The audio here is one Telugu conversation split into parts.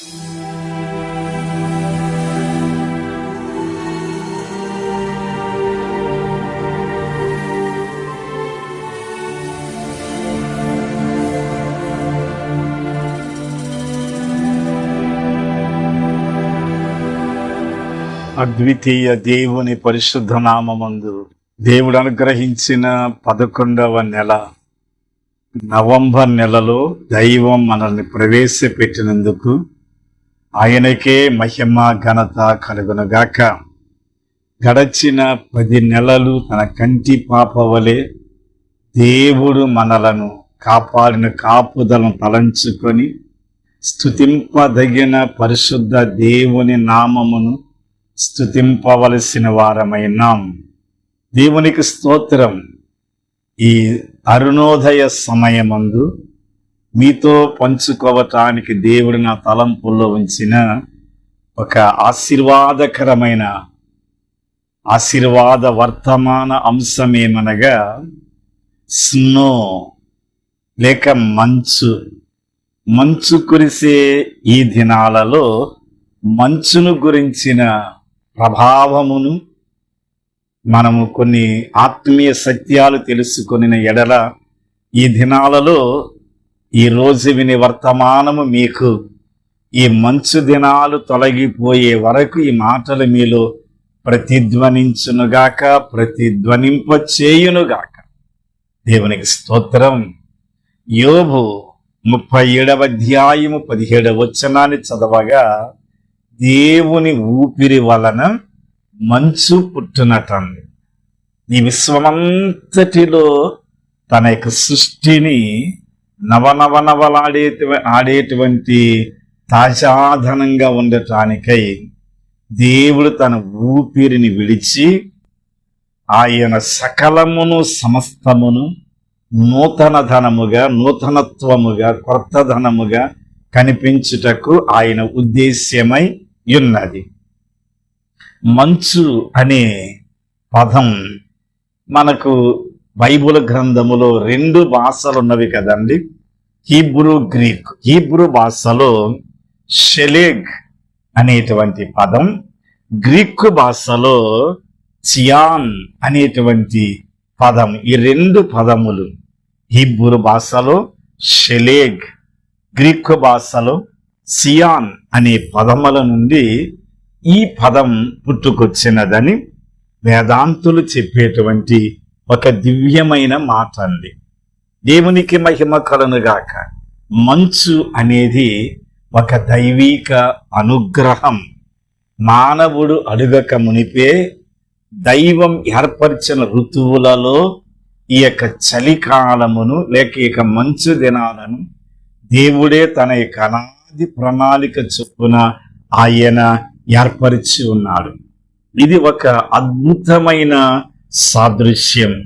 అద్వితీయ దేవుని పరిశుద్ధ నామమందు దేవుడు అనుగ్రహించిన పదకొండవ నెల నవంబర్ నెలలో దైవం మనల్ని ప్రవేశపెట్టినందుకు ఆయనకే మహిమ ఘనత కలుగునుగాక. గడచిన పది నెలలు తన కంటి పాప వలె దేవుడు మనలను కాపాడిన కాపుదలను తలంచుకొని స్థుతింపదగిన పరిశుద్ధ దేవుని నామమును స్తుతింపవలసిన వారమైనాం. దేవునికి స్తోత్రం. ఈ అరుణోదయ సమయమందు మీతో పంచుకోవటానికి దేవుడు నా తలంపుల్లో ఉంచిన ఒక ఆశీర్వాదకరమైన ఆశీర్వాద వర్తమాన అంశమేమనగా స్నో లేక మంచు. మంచు కురిసే ఈ దినాలలో మంచును గురించిన ప్రభావమును మనము కొన్ని ఆత్మీయ సత్యాలు తెలుసుకొనిన ఎడల ఈ దినాలలో ఈ రోజు విని వర్తమానము మీకు. ఈ మంచు దినాలు తొలగిపోయే వరకు ఈ మాటలు మీలో ప్రతిధ్వనించునుగాక ప్రతిధ్వనింప చేయునుగాక దేవునికి స్తోత్రం. యోబు ముప్పై ఏడవ అధ్యాయము పదిహేడవ వచనాన్ని చదవగా దేవుని ఊపిరి వలన మంచు పుట్టునటండి ఈ విశ్వమంతటిలో తన యొక్క సృష్టిని నవనవనవలాడే ఆడేటువంటి తాజాధనంగా ఉండటానికై దేవుడు తన ఊపిరిని విడిచి ఆయన సకలమును సమస్తమును నూతన ధనముగా నూతనత్వముగా కొత్త ధనముగా కనిపించుటకు ఆయన ఉద్దేశ్యమై ఉన్నది. మంచు అనే పదం మనకు బైబుల్ గ్రంథములో రెండు భాషలు ఉన్నవి కదండి? Hebrew Greek. హీబ్రూ భాషలో షెలేగ్ అనేటువంటి పదం గ్రీకు భాషలో చియాన్ అనేటువంటి పదం. ఈ రెండు పదములు హీబ్రూ భాషలో షెలేగ్ గ్రీకు భాషలో సియాన్ అనే పదముల నుండి ఈ పదం పుట్టుకొచ్చినదని వేదాంతులు చెప్పేటువంటి ఒక దివ్యమైన మాట అండి. దేవునికి మహిమ కలనుగాక మంచు అనేది ఒక దైవీక అనుగ్రహం. మానవుడు అడుగక మునిపే దైవం ఏర్పరిచిన ఋతువులలో ఈ యొక్క చలికాలమును లేక ఈ యొక్క మంచు దినాలను దేవుడే తన యొక్క అనాది ప్రణాళిక చొప్పున ఆయన ఏర్పరిచి ఉన్నాడు. ఇది ఒక అద్భుతమైన సాదృశ్యం.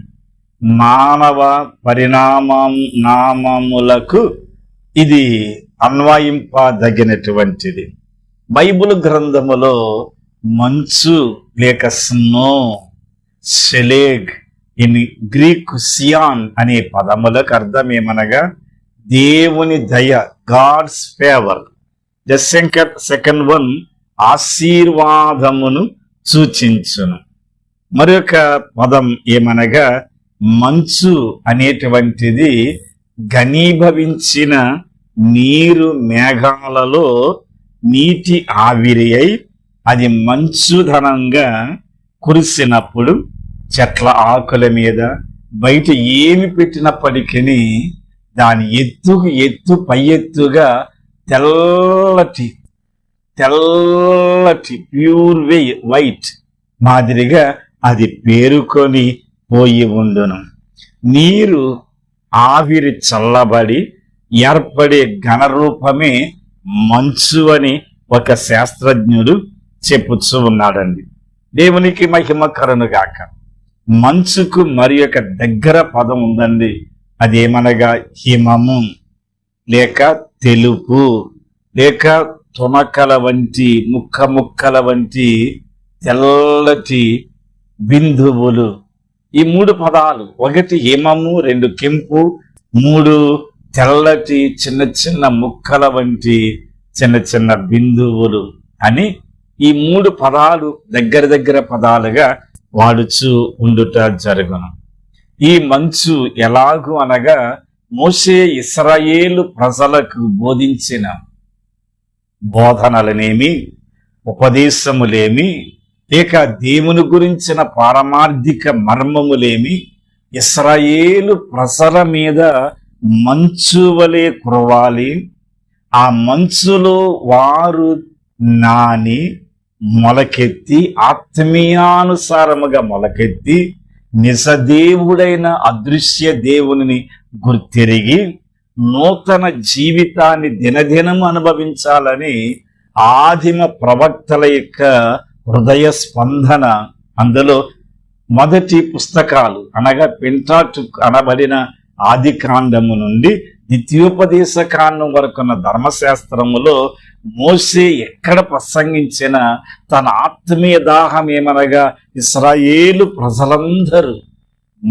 మానవ పరిణామం నామములకు ఇది అన్వయింపదగినటువంటిది. బైబిల్ గ్రంథములో మంచు లేక స్నో సెలేగ్ ఇన్ గ్రీక్ సియాన్ అనే పదములకు అర్థం ఏమనగా దేవుని దయ God's favour. The second one ఆశీర్వాదమును సూచించును. మరొక పదం ఏమనగా మంచు అనేటువంటిది ఘనీభవించిన నీరు మేఘాలలో నీటి ఆవిరి అయి అది మంచుధనంగా కురిసినప్పుడు చెట్ల ఆకుల మీద బయట ఏమి పెట్టినప్పటికీ దాని ఎత్తుకు ఎత్తు పై ఎత్తుగా తెల్లటి తెల్లటి ప్యూర్ వే వైట్ మాదిరిగా అది పేరుకొని పోయి ఉండును. నీరు ఆవిరి చల్లబడి ఏర్పడే ఘనరూపమే మంచు అని ఒక శాస్త్రజ్ఞుడు చెప్పుచూ ఉన్నాడండి. దేవునికి మహిమ కరునుగాక మంచుకు మరి ఒక దగ్గర పదం ఉందండి. అదేమనగా హిమము లేక తెలుపు లేక తునకల వంటి ముక్క ముక్కల వంటి తెల్లటి బిందువులు. ఈ మూడు పదాలు ఒకటి హిమము రెండు కెంపు మూడు తెల్లటి చిన్న చిన్న ముక్కల వంటి చిన్న చిన్న బిందువులు అని ఈ మూడు పదాలు దగ్గర దగ్గర పదాలుగా వాడుచు ఉండుట జరుగును. ఈ మంచు ఎలాగు అనగా మోసే ఇస్రాయేలు ప్రజలకు బోధించిన బోధనలనేమి ఉపదేశములేమి ఇక దేవుని గురించిన పారమార్థిక మర్మములేమి? ఇస్రాయేలు ప్రసర మీద మంచు వలె కురవాలి. ఆ మంచులో వారు నాని మొలకెత్తి ఆత్మీయానుసారముగా మొలకెత్తి నిజదేవుడైన అదృశ్య దేవుని గుర్తిరిగి నూతన జీవితాన్ని దినదినం అనుభవించాలని ఆదిమ ప్రవక్తల యొక్క హృదయ స్పందన అందులో మొదటి పుస్తకాలు అనగా పెంటాటు అనబడిన ఆది కాండము నుండి ద్వితీయోపదేశ కాండం వరకున్న ధర్మశాస్త్రములో మోసే ఎక్కడ ప్రసంగించిన తన ఆత్మీయ దాహం ఏమనగా ఇస్రాయేలు ప్రజలందరూ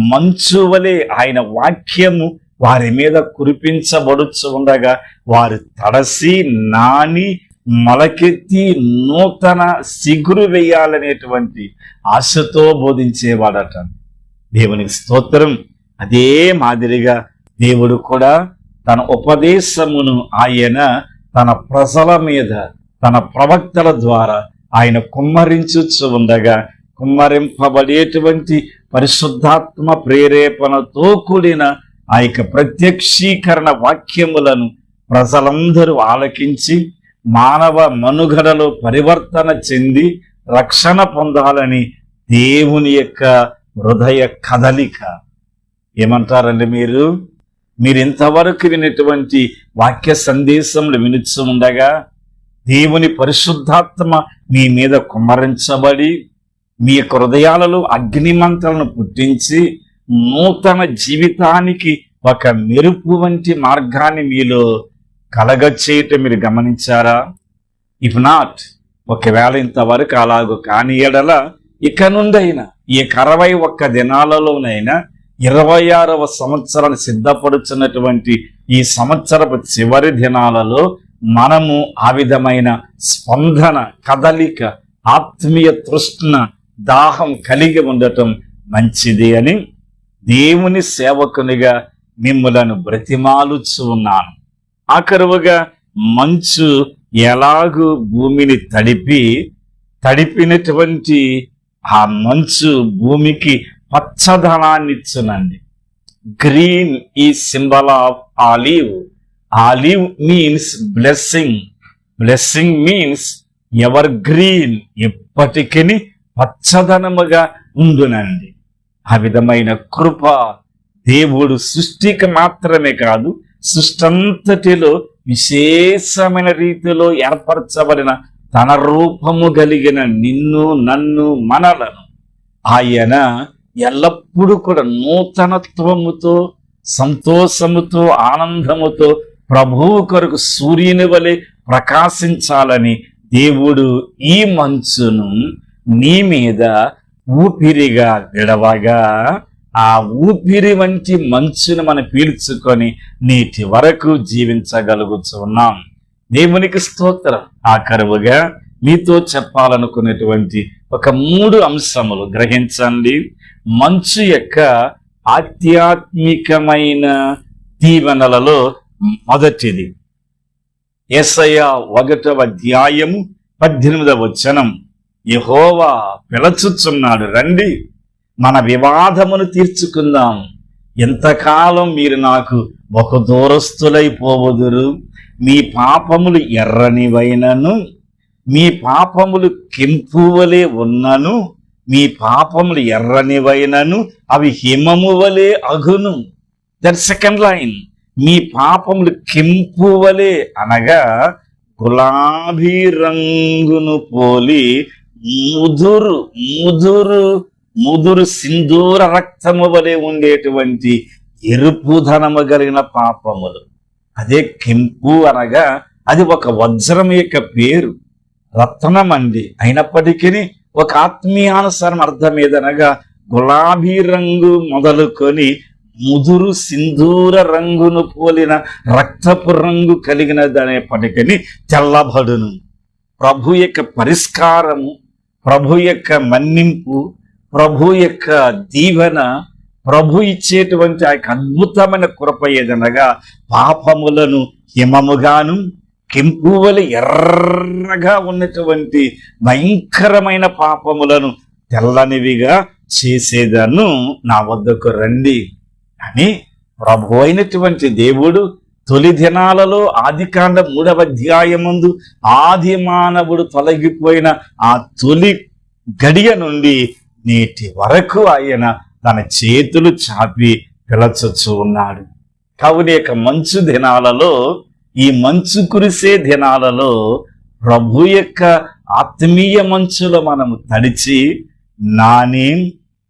మంచు వలె ఆయన వాక్యము వారి మీద కురిపించబడుచు ఉండగా వారు తడసి నాని మొలకెత్తి నూతన సిగురు వేయాలనేటువంటి ఆశతో బోధించేవాడట. దేవునికి స్తోత్రం. అదే మాదిరిగా దేవుడు కూడా తన ఉపదేశమును ఆయన తన ప్రజల మీద తన ప్రవక్తల ద్వారా ఆయన కుమ్మరించుచు ఉండగా కుమ్మరింపబడేటువంటి పరిశుద్ధాత్మ ప్రేరేపణతో కూడిన ఆ యొక్క ప్రత్యక్షీకరణ వాక్యములను ప్రజలందరూ ఆలకించి మానవ మనుగడలో పరివర్తన చెంది రక్షణ పొందాలని దేవుని యొక్క హృదయ కదలిక. ఏమంటారండి మీరు? మీరు ఇంతవరకు వినటువంటి వాక్య సందేశములు వినుచు ఉండగా దేవుని పరిశుద్ధాత్మ మీ మీద కుమ్మరించబడి మీ యొక్క హృదయాలలో అగ్నిమంటలను పుట్టించి నూతన జీవితానికి ఒక మెరుపు వంటి మార్గాన్ని మీలో కలగచ్చేయటం మీరు గమనించారా? ఇఫ్ నాట్ ఒకవేళ ఇంతవరకు అలాగూ కాని ఎడల ఇక నుండైనా ఈ అరవై ఒక్క దినాలలోనైనా ఇరవై ఆరవ సంవత్సరాన్ని సిద్ధపడుచున్నటువంటి ఈ సంవత్సరపు చివరి దినాలలో మనము ఆ విధమైన స్పందన కదలిక ఆత్మీయ తృష్ణ దాహం కలిగి ఉండటం మంచిది అని దేవుని సేవకునిగా మిమ్మలను బ్రతిమాలుచు ఉన్నాను. ఆఖరువుగా మంచు ఎలాగూ భూమిని తడిపి తడిపినటువంటి ఆ మంచు భూమికి పచ్చదనాన్ని ఇచ్చునండి గ్రీన్ ఈ symbol of olive. Olive means blessing. Blessing means evergreen ఎప్పటికీ పచ్చదనముగా ఉండునండి. ఆ విధమైన కృప దేవుడు సృష్టికి మాత్రమే కాదు సృష్టంతటిలో విశేషమైన రీతిలో ఏర్పరచబడిన తన రూపము కలిగిన నిన్ను నన్ను మనలను ఆయన ఎల్లప్పుడూ కూడా నూతనత్వముతో సంతోషముతో ఆనందముతో ప్రభువు కొరకు సూర్యుని వలె ప్రకాశించాలని దేవుడు ఈ మంచును నీ మీద ఊపిరిగా విడవగా ఆ ఊపిరి వంటి మంచును మనం పీల్చుకొని నేటి వరకు జీవించగలుగుతున్నాం దేవునికి స్తోత్రం. ఆ కరువుగా మీతో చెప్పాలనుకునేటువంటి ఒక మూడు అంశములు గ్రహించండి. మంచు యొక్క ఆధ్యాత్మికమైన దీవెనలలో మొదటిది. ఎస్ఐ ఒకటవ అధ్యాయము పద్దెనిమిదవ వచనం. యహోవా పిలచుచున్నాడు రండి. మన వివాదమును తీర్చుకుందాం. ఎంతకాలం మీరు నాకు ఒక దూరస్తులైపోవదురు మీ పాపములు ఎర్రనివైనను? మీ పాపములు కెంపువలే ఉన్నను? మీ పాపములు ఎర్రనివైనను? అవి హిమము వలె అగును. దట్ సెకండ్ లైన్ మీ పాపములు కెంపు వలె అనగా గులాబీ రంగును పోలి ముదురు ముదురు ముదురు సింధూర రక్తము వలె ఉండేటువంటి ఎరుపుధనము కలిగిన పాపములు. అదే కెంపు అనగా అది ఒక వజ్రం యొక్క పేరు. రత్నం అండి అయినప్పటికీ ఒక ఆత్మీయానుసారం అర్థం ఏదనగా గులాబీ రంగు మొదలుకొని ముదురు సింధూర రంగును పోలిన రక్తపు రంగు కలిగినదనేప్పటికని తెల్లబడును. ప్రభు యొక్క పరిష్కారము ప్రభు యొక్క మన్నింపు ప్రభు యొక్క దీవెన ప్రభు ఇచ్చేటువంటి ఆ యొక్క అద్భుతమైన కృప ఏదనగా పాపములను హిమముగాను కెంపువలి ఎర్రగా ఉన్నటువంటి భయంకరమైన పాపములను తెల్లనివిగా చేసేదను నా వద్దకు రండి అని ప్రభు అయినటువంటి దేవుడు తొలి దినాలలో ఆదికాండ మూడవ అధ్యాయముందు ఆది మానవుడు తొలగిపోయిన ఆ తొలి గడియ నుండి నేటి వరకు ఆయన తన చేతులు చాపి పిలచొచ్చు ఉన్నాడు. కావున యొక్క మంచు దినాలలో ఈ మంచు కురిసే దినాలలో ప్రభు యొక్క ఆత్మీయ మంచులో మనము తడిచి నాని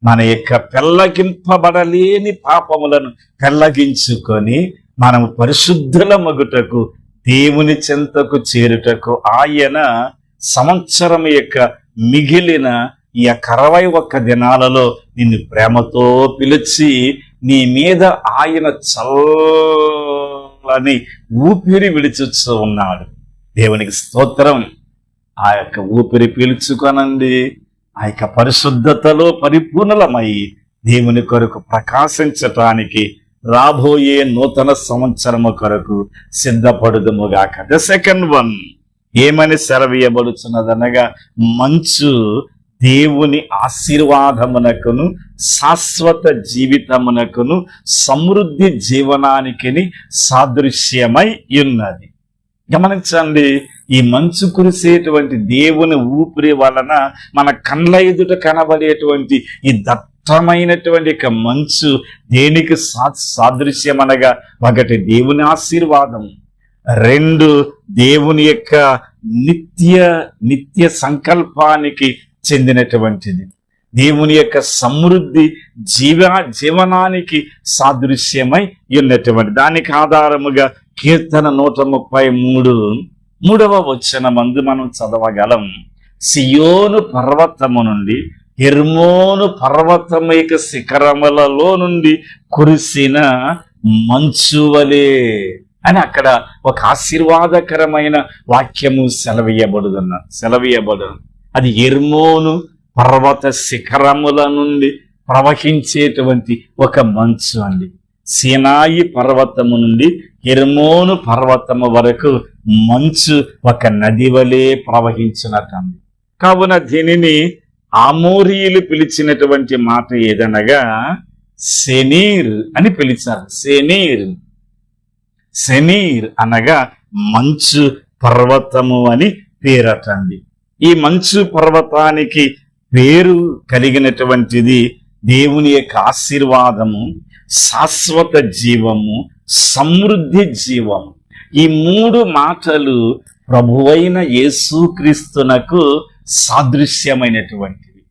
మన యొక్క పెళ్ళగింపబడలేని పాపములను పెళ్ళగించుకొని మనము పరిశుద్ధుల మగుటకు దేవుని చెంతకు చేరుటకు ఆయన సంవత్సరం యొక్క మిగిలిన ఈ యొక్క అరవై ఒక్క దినాలలో నిన్ను ప్రేమతో పిలిచి నీ మీద ఆయన చల్లని ఊపిరి విడిచిస్తూ ఉన్నాడు. దేవునికి స్తోత్రం. ఆ యొక్క ఊపిరి పీల్చుకొనండి. ఆ యొక్క పరిశుద్ధతలో పరిపూర్ణలమై దేవుని కొరకు ప్రకాశించటానికి రాబోయే నూతన సంవత్సరము కొరకు సిద్ధపడుదుముగాక. ద సెకండ్ వన్ ఏమని సెలవీయబడుచున్నదనగా మంచు దేవుని ఆశీర్వాదమునకును శాశ్వత జీవితమునకును సమృద్ధి జీవనానికి సాదృశ్యమై ఉన్నది. గమనించండి ఈ మంచు కురిసేటువంటి దేవుని ఊపిరి వలన మన కండ్ల ఎదుట కనబడేటువంటి ఈ దట్టమైనటువంటి యొక్క మంచు దేనికి సా సాదృశ్యమనగా ఒకటి దేవుని ఆశీర్వాదం. రెండు దేవుని యొక్క నిత్య నిత్య సంకల్పానికి చెందినటువంటిది. దేవుని యొక్క సమృద్ధి జీవ జీవనానికి సాదృశ్యమై ఉన్నటువంటి దానికి ఆధారముగా కీర్తన నూట ముప్పై మూడు మూడవ వచ్చిన మందు మనం చదవగలం. సియోను పర్వతము నుండి హెర్మోను యొక్క శిఖరములలో నుండి కురిసిన మంచువలే అని అక్కడ ఒక ఆశీర్వాదకరమైన వాక్యము సెలవీయబడుదన్న సెలవీయబడు అది ఎర్మోను పర్వత శిఖరముల నుండి ప్రవహించేటువంటి ఒక మంచు అండి. సినాయి పర్వతము నుండి ఎర్మోను పర్వతము వరకు మంచు ఒక నది వలె ప్రవహించినటండి కావున దీనిని ఆమోరీయులు పిలిచినటువంటి మాట ఏదనగా సెనీర్ అని పిలిచారు. సెనీర్ సెనీర్ అనగా మంచు పర్వతము అని పేరటండి. ఈ మంచు పర్వతానికి పేరు కలిగినటువంటిది దేవుని యొక్క ఆశీర్వాదము శాశ్వత జీవము సమృద్ధి జీవము. ఈ మూడు మాటలు ప్రభువైన యేసుక్రీస్తునకు సాదృశ్యమైనటువంటివి.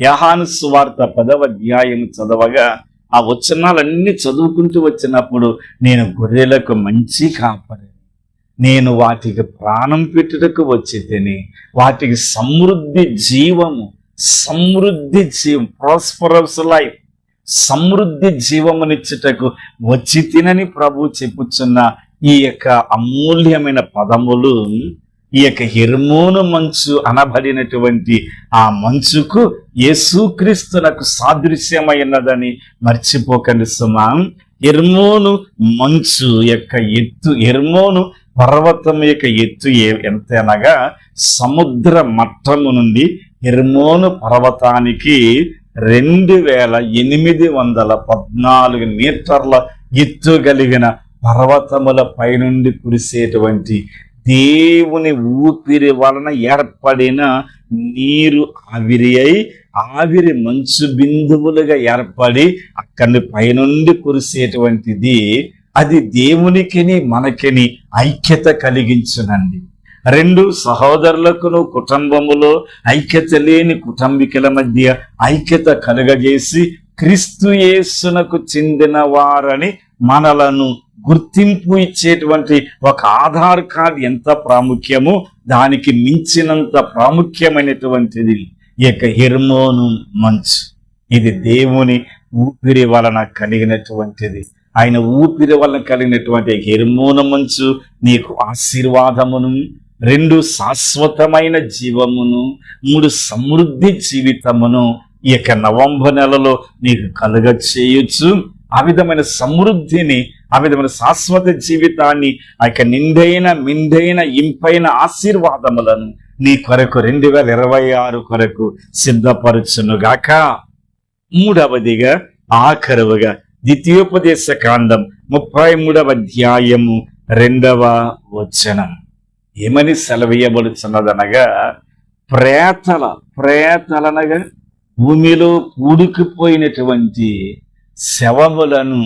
యహాను సువార్త పదవ అధ్యాయం చదవగా ఆ వచనాలన్నీ చదువుకుంటూ వచ్చినప్పుడు నేను గొర్రెలకు మంచి కాపరి. నేను వాటికి ప్రాణం పెట్టుటకు వచ్చి తిని వాటికి సమృద్ధి జీవము సమృద్ధి జీవం ప్రాస్పరస్ లైఫ్ సమృద్ధి జీవమునిచ్చుటకు వచ్చి తినని ప్రభు చెప్పుచున్న ఈ యొక్క అమూల్యమైన పదములు ఈ యొక్క హిర్మోను మంచు అనబడినటువంటి ఆ మంచుకు యేసుక్రీస్తునకు సాదృశ్యమైనదని మర్చిపోకండి సుమా. ఎర్మోను మంచు యొక్క ఎత్తు ఎర్మోను పర్వతం యొక్క ఎత్తు ఏ- ఎంత అనగా సముద్ర మట్టము నుండి ఎర్మోను పర్వతానికి రెండు వేల ఎనిమిది వందల పద్నాలుగు మీటర్ల ఎత్తు కలిగిన పర్వతముల పైనుండి కురిసేటువంటి దేవుని ఊపిరి వలన ఏర్పడిన నీరు ఆవిరి అయి ఆవిరి మంచు బిందువులుగా ఏర్పడి అక్కడి పైనుండి కురిసేటువంటిది అది దేవునికిని మనకిని ఐక్యత కలిగించునండి. రెండు సహోదరులకును కుటుంబములో ఐక్యత లేని కుటుంబీకుల మధ్య ఐక్యత కలుగజేసి క్రీస్తు యేసునకు చెందిన వారని మనలను గుర్తింపు ఇచ్చేటువంటి ఒక ఆధార్ కార్డ్ ఎంత ప్రాముఖ్యమో దానికి మించినంత ప్రాముఖ్యమైనటువంటిది ఈ యొక్క హిర్మోను మంచు. ఇది దేవుని ఊపిరి వలన కలిగినటువంటిది. ఆయన ఊపిరి వల్ల కలిగినటువంటి హిర్మోనమంచు నీకు ఆశీర్వాదమును రెండు శాశ్వతమైన జీవమును మూడు సమృద్ధి జీవితమును ఈ యొక్క నవంబర్ నెలలో నీకు కలుగ చేయొచ్చు ఆ విధమైన సమృద్ధిని ఆ విధమైన శాశ్వత జీవితాన్ని ఆ యొక్క నిండైన మిందైన ఇంపైన ఆశీర్వాదములను నీ కొరకు రెండు వేల ఇరవై ఆరు కొరకు సిద్ధపరచునుగాక. మూడవదిగా ఆఖరువుగా ద్వితీయోపదేశ కాండం ముప్పై మూడవ అధ్యాయము రెండవ వచనం. ఏమని సెలవీయబడుచున్నదనగా ప్రేతల ప్రేతలనగా భూమిలో కూడుకుపోయినటువంటి శవములను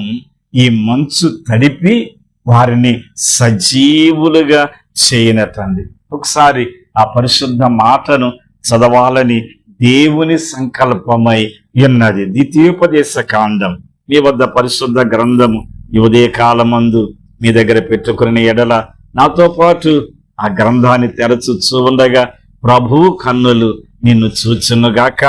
ఈ మంచు తడిపి వారిని సజీవులుగా చేయనటండి ఒకసారి ఆ పరిశుద్ధ మాటను చదవాలని దేవుని సంకల్పమై ఉన్నది. ద్వితీయోపదేశ కాండం మీ వద్ద పరిశుద్ధ గ్రంథము ఈ కాలమందు మీ దగ్గర పెట్టుకుని ఎడల నాతో పాటు ఆ గ్రంథాన్ని తెరచుచూ ఉండగా ప్రభువు కన్నులు నిన్ను చూచునుగాక.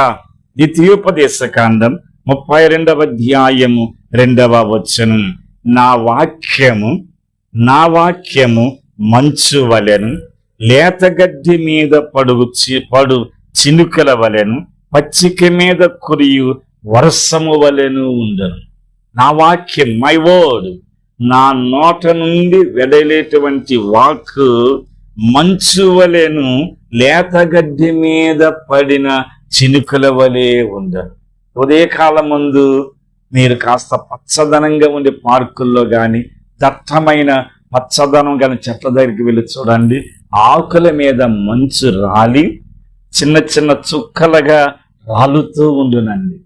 ద్వితీయోపదేశ కాండం ముప్పై రెండవ అధ్యాయము రెండవ వచనం. నా వాక్యము నా వాక్యము మంచు వలెను లేతగడ్డి మీద పడుగు చి- పడు చినుకల వలెను పచ్చిక మీద కురియు వర్షము వలెను ఉండను. నా వాక్యం మై వర్డ్ నా నోట నుండి వెడలేటువంటి వాక్ మంచు వలెను లేతగడ్డి మీద పడిన చినుకుల వలె ఉండను. ఉదయకాలం ముందు మీరు కాస్త పచ్చదనంగా ఉండే పార్కుల్లో కానీ దట్టమైన పచ్చదనం కానీ చెట్ల దగ్గరికి వెళ్ళి చూడండి. ఆకుల మీద మంచు రాలి చిన్న చిన్న చుక్కలుగా రాలుతూ ఉండునండి.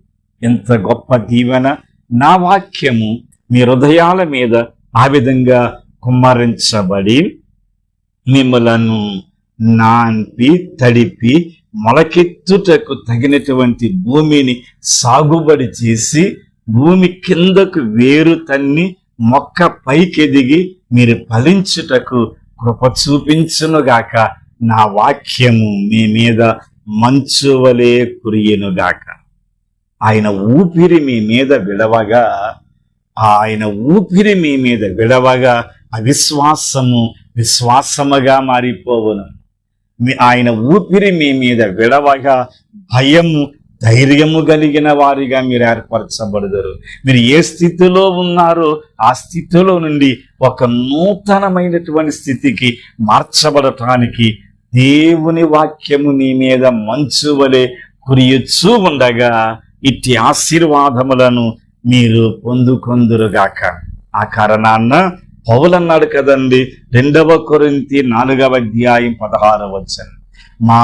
ఎంత గొప్ప దీవెన నా వాక్యము మీ హృదయాల మీద ఆ విధంగా కుమ్మరించబడి మిమ్మలను నాన్పి తడిపి మొలకెత్తుటకు తగినటువంటి భూమిని సాగుబడి చేసి భూమి కిందకు వేరు తన్ని మొక్క పైకెదిగి మీరు ఫలించుటకు కృప చూపించునుగాక. నా వాక్యము మీ మీద మంచువలే కురియునుగాక. ఆయన ఊపిరి మీ మీద విడవగా ఆయన ఊపిరి మీ మీద విడవగా అవిశ్వాసము విశ్వాసముగా మారిపోవును. మీ ఆయన ఊపిరి మీ మీద విడవగా భయము ధైర్యము కలిగిన వారిగా మీరు ఏర్పరచబడదరు. మీరు ఏ స్థితిలో ఉన్నారో ఆ స్థితిలో నుండి ఒక నూతనమైనటువంటి స్థితికి మార్చబడటానికి దేవుని వాక్యము నీ మీద మంచు వలె ఉండగా ఇట్టి ఆశీర్వాదములను మీరు పొందుకొందురుగాక. ఆ కారణాన్న పౌలన్నాడు కదండి రెండవ కొరింతి నాలుగవ అధ్యాయం పదహారవ వచనం. మా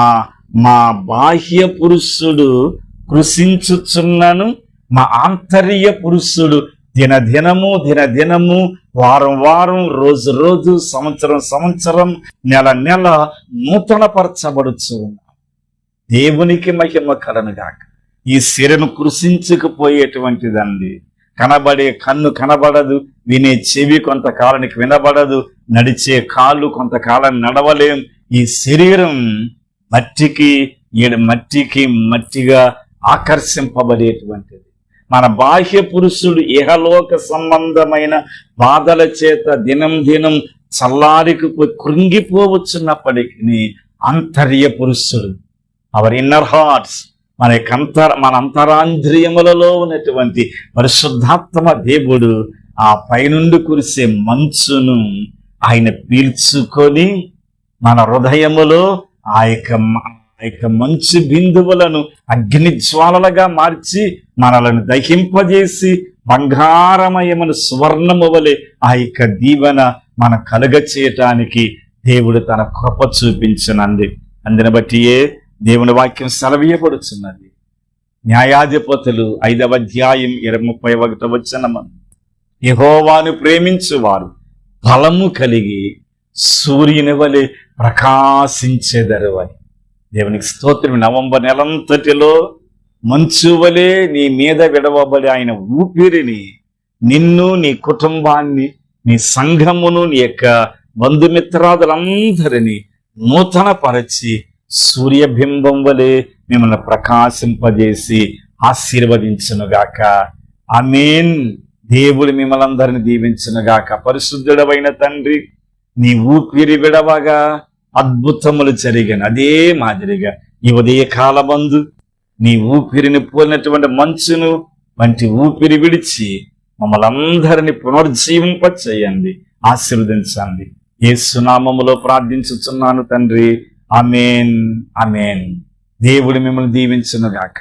మా బాహ్య పురుషుడు కృషించుచున్నను మా ఆంతర్య పురుషుడు దినదినము దినదినము వారం వారం రోజు రోజు సంవత్సరం సంవత్సరం నెల నెల నూతనపరచబడుచు దేవునికి మహిమ కలనుగాక ఈ సిరను కృషించుకుపోయేటువంటిదండి కనబడే కన్ను కనబడదు వినే చెవి కొంతకాలానికి వినబడదు నడిచే కాళ్ళు కొంతకాలం నడవలేం. ఈ శరీరం మట్టికి ఈడ మట్టికి మట్టిగా ఆకర్షింపబడేటువంటిది. మన బాహ్య పురుషుడు ఇహలోక సంబంధమైన బాధల చేత దినం దినం చల్లారికి కృంగిపోవచ్చున్నప్పటికీ అంతర్య పురుషుడు అవర్ ఇన్నర్ హార్ట్స్ మన యొక్క అంతర మన అంతరాంధ్రియములలో ఉన్నటువంటి పరిశుద్ధాత్మ దేవుడు ఆ పైనుండి కురిసే మంచును ఆయన పీల్చుకొని మన హృదయములో ఆ యొక్క ఆ యొక్క మంచు బిందువులను అగ్ని జ్వాలలుగా మార్చి మనలను దహింపజేసి బంగారమయమైన సువర్ణము వలె ఆ యొక్క దీవెన మన కలుగ చేయటానికి దేవుడు తన కృప చూపించనంది. అందుని బట్టియే దేవుని వాక్యం సెలవీయబడుచున్నది. న్యాయాధిపతులు ఐదవ అధ్యాయం ఇరవై ముప్పై ఒకటి వచ్చిన యహోవాను ప్రేమించువారు బలము కలిగి సూర్యుని వలె ప్రకాశించెదరు అని దేవునికి స్తోత్రం. నవంబర్ నెలంతటిలో మంచు వలె నీ మీద విడవబడి ఆయన ఊపిరిని నిన్ను నీ కుటుంబాన్ని నీ సంఘమును నీ యొక్క బంధుమిత్రాదులందరినీ నూతనపరచి సూర్యబింబం వలె మిమ్మల్ని ప్రకాశింపజేసి ఆశీర్వదించునుగాక. అమీన్ దేవుడు మిమ్మల్ని అందరిని దీవించునుగాక. పరిశుద్ధుడవైన తండ్రి నీ ఊపిరి విడవగా అద్భుతములు జరిగిన అదే మాదిరిగా ఈ ఉదయ కాలమందు నీ ఊపిరిని పోలినటువంటి మంచును వంటి ఊపిరి విడిచి మమ్మల్ని అందరిని పునర్జీవింప చేయండి ఆశీర్వదించండి. ఏ సునామములో ప్రార్థించుచున్నాను తండ్రి. అమేన్ అమేన్ దేవుడు మిమ్మల్ని దీవించునుగాక.